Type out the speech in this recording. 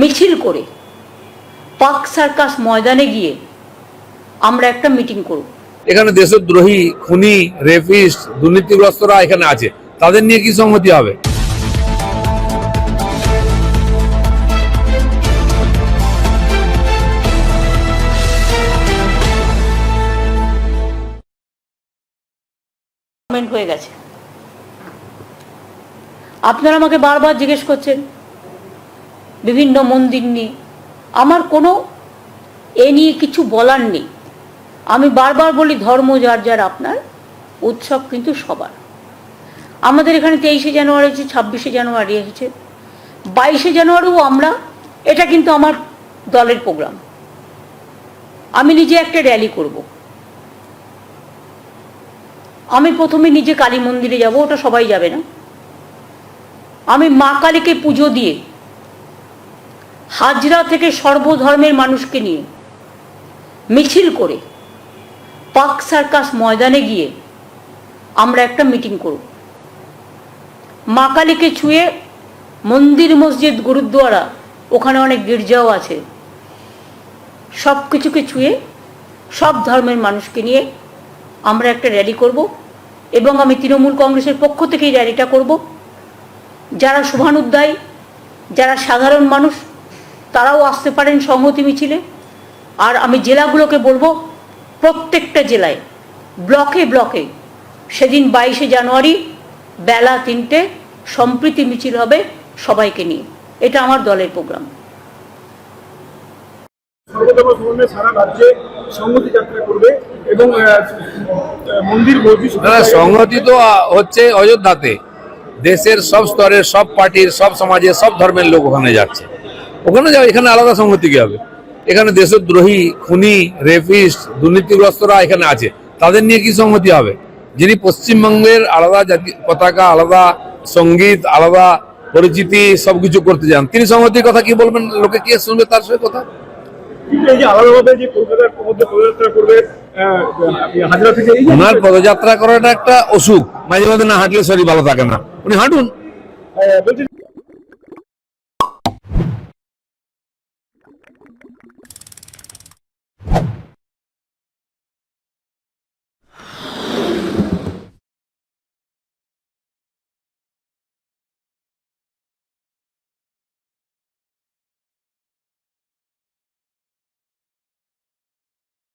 মিছিল করে park circus ময়দানে গিয়ে আমরা একটা মিটিং করব। এখানে দেশদ্রোহী খুনি রেপিস্ট দুর্নীতিগ্রস্তরা এখানে আছে। তাদের নিয়ে কি সংহতি হবে? হয়ে গেছে। আপনারা আমাকে বারবার জিজ্ঞেস করছেন বিভিন্ন মন্দির নিয়ে আমার কোনো এ নিয়ে কিছু বলার নেই। আমি বারবার বলি, ধর্ম যার যার, আপনার উৎসব কিন্তু সবার। আমাদের এখানে তেইশে জানুয়ারি আছে ছাব্বিশে জানুয়ারি এসেছে বাইশে জানুয়ারিও আমরা, এটা কিন্তু আমার দলের প্রোগ্রাম। আমি নিজে একটা র্যালি করব। আমি প্রথমে নিজে কালী মন্দিরে যাব, ওটা সবাই যাবে না। আমি মা কালীকে পুজো দিয়ে হাজরা থেকে সর্বধর্মের মানুষকে নিয়ে মিছিল করে পাক সার্কাস ময়দানে গিয়ে আমরা একটা মিটিং করব। মা কালীকে ছুঁয়ে মন্দির মসজিদ গুরুদ্বারা, ওখানে অনেক গির্জাও আছে। সব কিছুকে ছুঁয়ে সব ধর্মের মানুষকে নিয়ে আমরা একটা র্যালি করব এবং আমি তৃণমূল কংগ্রেসের পক্ষ থেকে র্যালিটা করব। যারা শুভানুদ্দায়ী যারা সাধারণ মানুষ তারাও আসতে পারেন সংহতি মিছিলে। আর আমি জেলাগুলোকে বলব প্রত্যেকটা জেলায় ব্লকে ব্লকে সেদিন বাইশে জানুয়ারি বেলা তিনটে সম্প্রীতি মিছিল হবে সবাইকে নিয়ে। এটা আমার দলের প্রোগ্রাম। সংহতি তো হচ্ছে অযোধ্যাতে। দেশের সব স্তরের সব পার্টির সব সমাজের সব ধর্মের লোক ওখানে যাচ্ছে। ওখানে যাও এখানে আলাদা সংহতি কি হবে? এখানে দেশদ্রোহী খুনি রেপিস্ট দুর্নীতিগ্রস্তরা এখানে আছে। তাদের নিয়ে কি সংহতি হবে? যিনি পশ্চিমবঙ্গের আলাদা জাতি পতাকা আলাদা সংগীত আলাদা পরিচিতি সবকিছু করতে যান তিনি সংহতির কথা কি বলবেন? লোকে কে শুনবে তার সঙ্গে কথা? ওনার পদযাত্রা করাটা একটা অসুখ। মাঝে মাঝে না হাঁটলে শরীর ভালো থাকে না। উনি হাঁটুন। বলছি